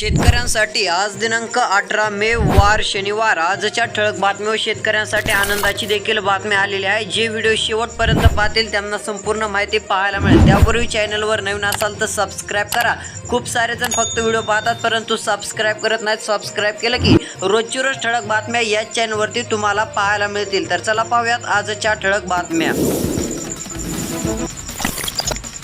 शेतकऱ्यांसाठी आज दिनांक अठरा मे वार शनिवार. आजच्या ठळक बातम्या शेतकऱ्यांसाठी आनंदाची देखील बातमी आलेली आहे. जे व्हिडिओ शेवटपर्यंत पाहतील त्यांना संपूर्ण माहिती पाहायला मिळेल. त्यापूर्वी चॅनलवर नवीन असाल तर सबस्क्राईब करा. खूप सारे जण फक्त व्हिडिओ पाहतात परंतु सबस्क्राईब करत नाहीत सबस्क्राईब केलं की रोजची रोज ठळक बातम्या याच चॅनलवरती तुम्हाला पाहायला मिळतील. तर चला पाहूयात आजच्या ठळक बातम्या.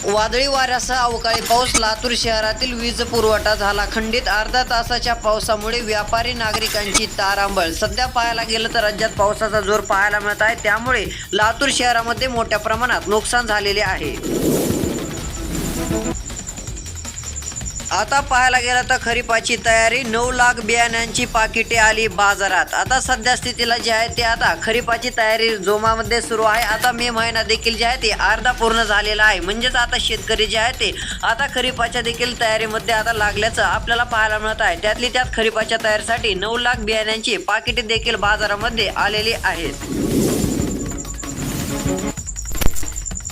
वादळी वाऱ्यासह अवकाळी पाऊस लातूर शहरातील वीज पुरवठा झाला. खंडित अर्धा तासाच्या पावसामुळे व्यापारी नागरिकांची तारांबळ. सध्या पाहायला गेलं तर राज्यात पावसाचा जोर पाहायला मिळत आहे. त्यामुळे लातूर शहरामध्ये मोठ्या प्रमाणात नुकसान झालेले आहे. आता पाहायला गेलं तर खरीपाची तयारी नऊ लाख बियाण्यांची पाकिटे आली बाजारात. आता सध्या स्थितीला जे आहे ते आता खरीपाची तयारी जोमामध्ये सुरू आहे. आता मे महिना देखील जे आहे ते अर्धा पूर्ण झालेला आहे. म्हणजेच आता शेतकरी जे आहे ते आता खरीपाच्या देखील तयारीमध्ये आता लागल्याचं आपल्याला पाहायला मिळत आहे. त्यातली त्यात खरीपाच्या तयारीसाठी नऊ लाख बियाण्यांची पाकिटे देखील बाजारामध्ये आलेली आहेत.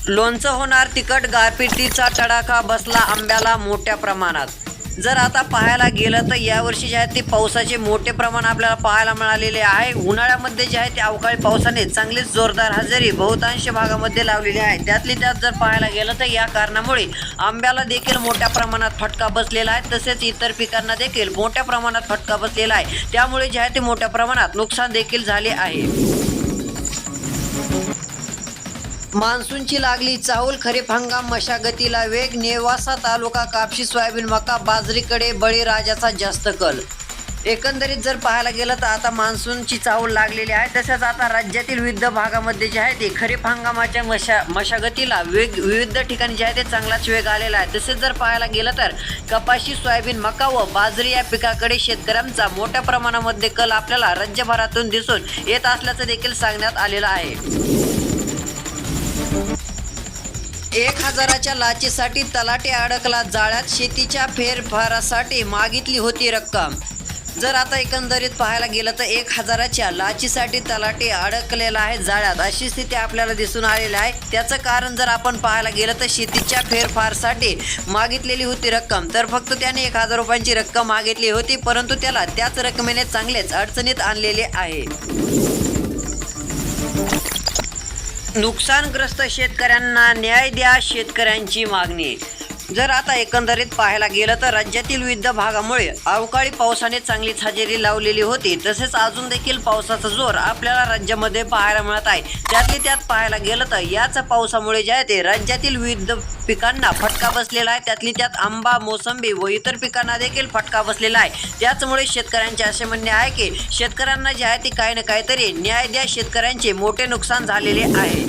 लोणचं होणार तिखट गारपिटीचा तडाखा बसला आंब्याला मोठ्या प्रमाणात. जर आता पाहायला गेलं तर यावर्षी जे आहे ते पावसाचे मोठे प्रमाण आपल्याला पाहायला मिळालेले आहे. उन्हाळ्यामध्ये जे आहे ते अवकाळी पावसाने चांगलीच जोरदार हजेरी बहुतांश भागामध्ये लावलेली आहे. त्यातली त्यात जर पाहायला गेलं तर या कारणामुळे आंब्याला देखील मोठ्या प्रमाणात फटका बसलेला आहे. तसेच इतर पिकांना देखील मोठ्या प्रमाणात फटका बसलेला आहे. त्यामुळे जे आहे ते मोठ्या प्रमाणात नुकसान देखील झाले आहे. मान्सूनची लागली चाहूल खरीप हंगाम मशागतीला वेग नेवासा तालुका कापशी सोयाबीन मका बाजरीकडे बळीराजाचा जास्त कल. एकंदरीत जर पाहायला गेलं तर आता मान्सूनची चाहूल लागलेली आहे. तसेच आता राज्यातील विविध भागामध्ये जे आहे ते खरीप हंगामाच्या मशा मशागतीला वेग विविध ठिकाणी जे आहे ते चांगलाच वेग आलेला आहे. तसेच जर पाहायला गेलं तर कपाशी सोयाबीन मका व बाजरी या पिकाकडे शेतकऱ्यांचा मोठ्या प्रमाणामध्ये कल आपल्याला राज्यभरातून दिसून येत असल्याचं देखील सांगण्यात आलेलं आहे. एक हजाराच्या लाचेसाठी तलाटे अडकला जाळ्यात शेतीच्या फेरफारासाठी मागितली होती रक्कम. जर आता एकंदरीत पाहायला गेलं तर एक हजाराच्या लाचीसाठी तलाटे अडकलेला आहे जाळ्यात. अशी स्थिती आपल्याला दिसून आलेली आहे. त्याचं कारण जर आपण पाहायला गेलं तर शेतीच्या फेरफारसाठी मागितलेली होती रक्कम. तर फक्त त्याने एक हजार रुपयांची रक्कम मागितली होती परंतु त्याला त्याच रकमेने चांगलेच अडचणीत आणलेले आहे. नुकसानग्रस्त शेतकऱ्यांना न्याय द्या शेतकऱ्यांची मागणी. जर आता एकंदरीत पाहायला गेलं तर राज्यातील विविध भागामुळे अवकाळी पावसाने चांगलीच हजेरी लावलेली होती. तसेच अजून देखील पावसाचा जोर आपल्याला राज्यामध्ये पाहायला मिळत आहे. त्यातली त्यात पाहायला गेलं तर याच पावसामुळे जे आहे ते राज्यातील विविध पिकांना फटका बसलेला आहे. त्यातली त्यात आंबा मोसंबी व इतर पिकांना देखील फटका बसलेला आहे. त्याचमुळे शेतकऱ्यांचे असे म्हणणे आहे की शेतकऱ्यांना जे आहे ते काही ना काहीतरी न्याय द्या. शेतकऱ्यांचे मोठे नुकसान झालेले आहे.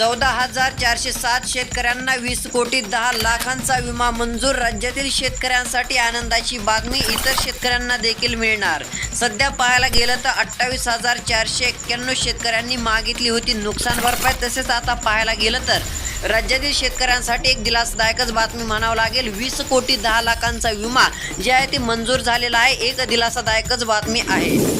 चौदा हजार चारशे सात शेतकऱ्यांना वीस कोटी दहा लाखांचा विमा मंजूर. राज्यातील शेतकऱ्यांसाठी आनंदाची बातमी इतर शेतकऱ्यांना देखील मिळणार. सध्या पाहायला गेलं तर अठ्ठावीस हजार चारशे एक्क्याण्णव शेतकऱ्यांनी मागितली होती नुकसान भरपाई. तसेच आता पाहायला गेलं तर राज्यातील शेतकऱ्यांसाठी एक दिलासादायकच बातमी म्हणावं लागेल. वीस कोटी दहा लाखांचा विमा जे आहे ते मंजूर झालेला आहे. एक दिलासादायकच बातमी आहे.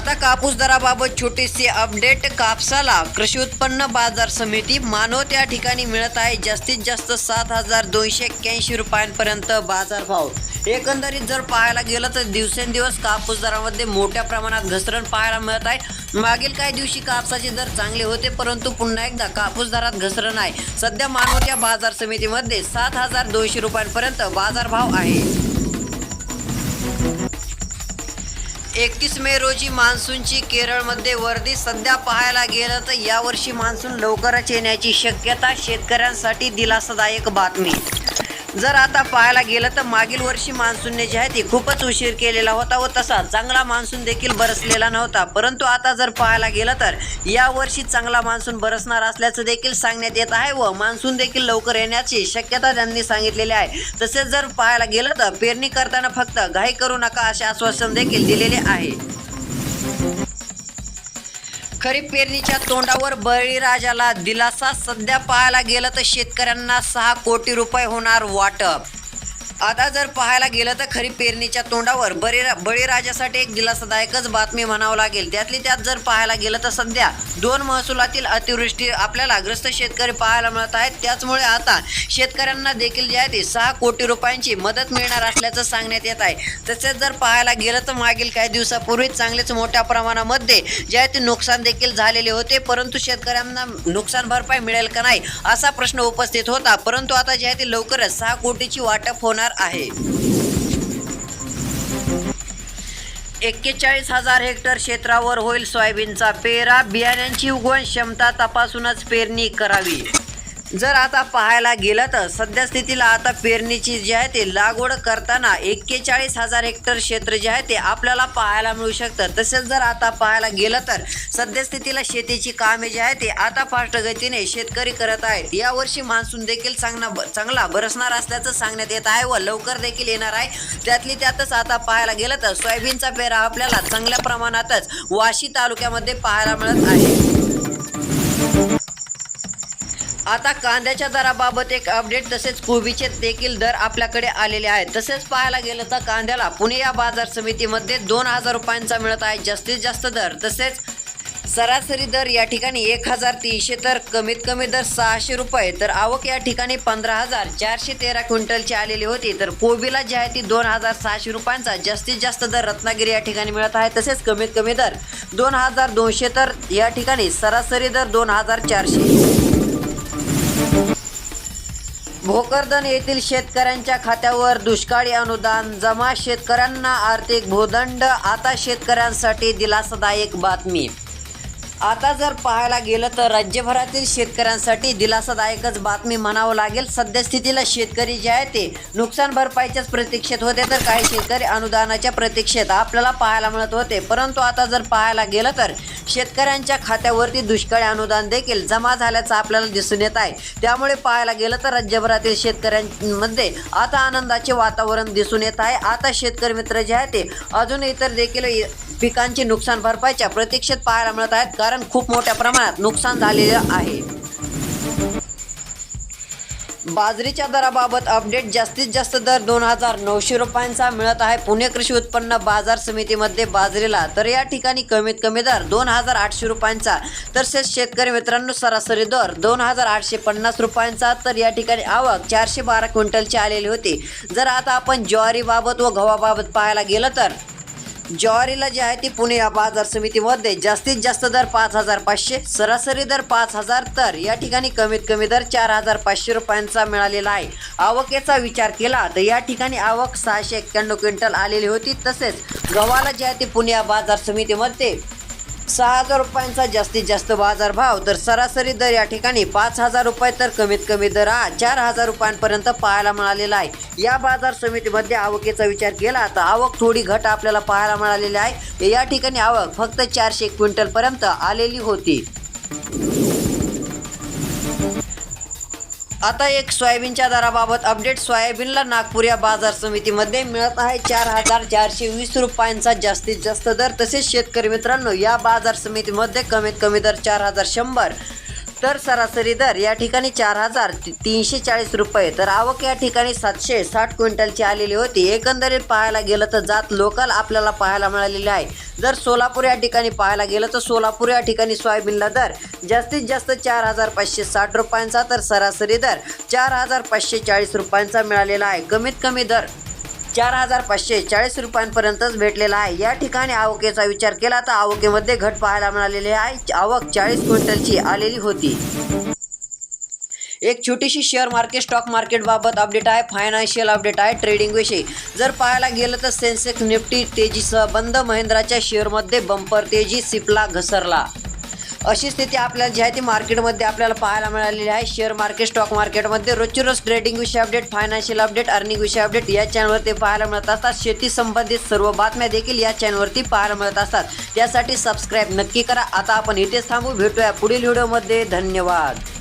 आता कापूस दराबाबत छोटीशी अपडेट कापसाला कृषी उत्पन्न बाजार समिती मानव त्या ठिकाणी मिळत आहे. जास्तीत जास्त सात हजार दोनशे एक्क्याऐंशी रुपयांपर्यंत बाजारभाव. एकंदरीत जर पाहायला गेलं तर दिवसेंदिवस कापूस दरामध्ये मोठ्या प्रमाणात घसरण पाहायला मिळत आहे. मागील काही दिवशी कापसाचे दर चांगले होते परंतु पुन्हा एकदा कापूस दरात घसरण आहे. सध्या मानवत्या बाजार समितीमध्ये सात हजार दोनशे रुपयांपर्यंत बाजारभाव आहे. एकतीस मे रोजी मान्सूनची केरळमध्ये वर्दी सध्या पाहायला गेलं तर यावर्षी मान्सून लवकरच येण्याची शक्यता शेतकऱ्यांसाठी दिलासादायक बातमी. जर आता पाहायला गेलं तर मागील वर्षी मान्सूनने जे आहे ते खूपच उशीर केलेला होता व तसा चांगला मान्सून देखील बरसलेला नव्हता. परंतु आता जर पाहायला गेलं तर या वर्षी चांगला मान्सून बरसणार असल्याचं देखील सांगण्यात येत आहे व मान्सून देखील लवकर येण्याची शक्यता त्यांनी सांगितलेली आहे. तसेच जर पाहायला गेलं तर पेरणी करताना फक्त घाई करू नका असे आश्वासन देखील दिलेले आहे. खरीप पेरणीच्या तोंडावर बळीराजाला दिलासा. सध्या पाहायला गेलं तर शेतकऱ्यांना सहा कोटी रुपये होणार वाटप. आता जर पाहायला गेलं तर खरीप पेरणीच्या तोंडावर बरे बळीराजासाठी एक दिलासादायकच बातमी म्हणावं लागेल. त्यातली त्यात जर पाहायला गेलं तर सध्या दोन महसुलातील अतिवृष्टी आपल्याला ग्रस्त शेतकरी पाहायला मिळत आहेत. त्याचमुळे आता शेतकऱ्यांना देखील जे आहे ते सहा कोटी रुपयांची मदत मिळणार असल्याचं सांगण्यात येत आहे. तसेच जर पाहायला गेलं तर मागील काही दिवसापूर्वी चांगलेच मोठ्या प्रमाणामध्ये जे आहे ते नुकसान देखील झालेले होते. परंतु शेतकऱ्यांना नुकसान भरपाई मिळेल का नाही असा प्रश्न उपस्थित होता. परंतु आता जे आहे ते लवकरच सहा कोटीची वाटप होणार आहे. एक्केचाळीस हजार हेक्टर क्षेत्रावर होईल सोयाबीनचा पेरा. बियाण्यांची उगवण क्षमता तपासूनच पेरणी करावी. जर आता पाहायला गेलं तर सद्यस्थितीला आता पेरणीची जी आहे ते लागवड करताना एक्केचाळीस हजार हेक्टर क्षेत्र जे आहे ते आपल्याला पाहायला मिळू शकतं. तसेच जर आता पाहायला गेलं तर सद्यस्थितीला शेतीची कामे जी आहे ते आता फास्ट गतीने शेतकरी करत आहेत. यावर्षी मान्सून देखील चांगला चांगला बरसणार असल्याचं सांगण्यात येत आहे व लवकर देखील येणार आहे. त्यातली त्यातच आता पाहायला गेलं तर सोयाबीनचा पेरा आपल्याला चांगल्या प्रमाणातच वाशी तालुक्यामध्ये पाहायला मिळत आहे. आता कांद्याच्या दराबाबत एक अपडेट तसेच कोबीचे देखील दर आपल्याकडे आलेले आहेत. तसेच पाहायला गेलं तर कांद्याला पुणे या बाजार समितीमध्ये दोन हजार रुपयांचा मिळत आहे जास्तीत जास्त दर. तसेच सरासरी दर या ठिकाणी एक हजार तीनशे तर कमीत कमी दर सहाशे रुपये. तर आवक या ठिकाणी पंधरा हजार चारशे तेरा क्विंटलची आलेली होती. तर कोबीला जी आहे ती दोन हजार सहाशे रुपयांचा जास्तीत जास्त दर रत्नागिरी या ठिकाणी मिळत आहे. तसेच कमीत कमी दर दोन हजार दोनशे तर या ठिकाणी सरासरी दर दोन हजार चारशे. भोकरदन येथील शेतकऱ्यांच्या खात्यावर दुष्काळी अनुदान जमा शेतकऱ्यांना आर्थिक भूदंड आता शेतकऱ्यांसाठी दिलासादायक बातमी. आता जर पाहायला गेलं तर राज्यभरातील शेतकऱ्यांसाठी दिलासादायकच बातमी म्हणावं लागेल. सद्यस्थितीला शेतकरी जे आहे ते नुकसान भरपाईच्याच प्रतीक्षेत होते तर काही शेतकरी अनुदानाच्या प्रतीक्षेत आपल्याला पाहायला मिळत होते. परंतु आता जर पाहायला गेलं तर शेतकऱ्यांच्या खात्यावरती दुष्काळी अनुदान देखील जमा झाल्याचं आपल्याला दिसून येत आहे. त्यामुळे पाहायला गेलं तर राज्यभरातील शेतकऱ्यांमध्ये आता आनंदाचे वातावरण दिसून येत आहे. आता शेतकरी मित्र जे आहे ते अजून इतर देखील पिकांची नुकसान भरपाईच्या प्रतीक्षेत पाहायला मिळत आहेत. कारण खूप मोठ्या प्रमाणात नुकसान झालेलं आहे. बाजरीच्या दराबाबत अपडेट जास्तीत जास्त दर दोन हजार नऊशे रुपयांचा मिळत आहे. पुणे कृषी उत्पन्न बाजार समितीमध्ये बाजरीला तर या ठिकाणी कमीत कमी दर दोन हजार आठशे रुपयांचा तसेच शेतकरी मित्रांनो सरासरी दर दोन हजार आठशे पन्नास रुपयांचा तर या ठिकाणी आवक चारशे बारा क्विंटलची आलेली होती. जर आता आपण ज्वारीबाबत व गव्हाबाबत पाहायला गेलं तर ज्वारीला जे आहे ती पुणे या बाजार समितीमध्ये जास्तीत जास्त दर पाच हजार पाचशे सरासरी दर पाच हजार तर या ठिकाणी कमीत कमी दर चार हजार पाचशे रुपयांचा मिळालेला आहे. आवकेचा विचार केला तर या ठिकाणी आवक सहाशे एक्क्याण्णव क्विंटल आलेली होती. तसेच गव्हाला जे आहे ती पुणे या बाजार समितीमध्ये सहा हजार रुपयांचा जास्तीत जास्त बाजारभाव तर सरासरी दर या ठिकाणी पाच हजार रुपये तर कमीत कमी दर हा चार हजार रुपयांपर्यंत पाहायला मिळालेला आहे. या बाजार समितीमध्ये आवकेचा विचार केला तर आवक थोडी घट आपल्याला पाहायला मिळालेली आहे. या ठिकाणी आवक फक्त चारशे क्विंटलपर्यंत आलेली होती. आता एक सोयाबीनच्या दराबाबत अपडेट सोयाबीनला नागपूर या बाजार समितीमध्ये मिळत आहे चार हजार चारशे वीस रुपयांचा जास्तीत जास्त दर. तसेच शेतकरी मित्रांनो या बाजार समितीमध्ये कमीत कमी दर चार हजार शंभर. तर सरासरी दर या ठिकाणी चार हजार तीनशे चाळीस रुपये. तर आवक या ठिकाणी सातशे साठ क्विंटलची आलेली होती. एकंदरीत पाहायला गेलं तर जात लोकल आपल्याला पाहायला मिळालेली आहे. जर सोलापूर या ठिकाणी पाहायला गेलं तर सोलापूर या ठिकाणी सोयाबीनला दर जास्तीत जास्त चार हजार पाचशे साठ रुपयांचा तर सरासरी दर चार हजार पाचशे चाळीस रुपयांचा मिळालेला आहे. कमीत कमी दर चार हजार पाचशे चाळीस रुपयांपर्यंतच भेटलेला आहे. या ठिकाणी आवकेचा विचार केला तर आवकेमध्ये घट पाहायला मिळालेली आहे. आवक चाळीस क्विंटलची आलेली होती. एक छोटीशी शेअर मार्केट स्टॉक मार्केट बाबत अपडेट आहे. फायनान्शियल अपडेट आहे. ट्रेडिंग विषयी. जर पाहायला गेलं तर सेन्सेक्स निफ्टी तेजीसह बंद महिंद्राच्या शेअरमध्ये बंपर तेजी सिपला घसरला. अशी स्थिती आपल्याला जी आहे ती मार्केटमध्ये आपल्याला पाहायला मिळालेली आहे. शेअर मार्केट स्टॉक मार्केटमध्ये रोजची रोज ट्रेडिंग विषय अपडेट फायनान्शियल अपडेट अर्निंग विषय अपडेट या चॅनलवरती पाहायला मिळत असतात. शेती संबंधित सर्व बातम्या देखील या चॅनलवरती पाहायला मिळत असतात. त्यासाठी सबस्क्राईब नक्की करा. आता आपण इथेच थांबू. भेटूया पुढील व्हिडिओमध्ये धन्यवाद.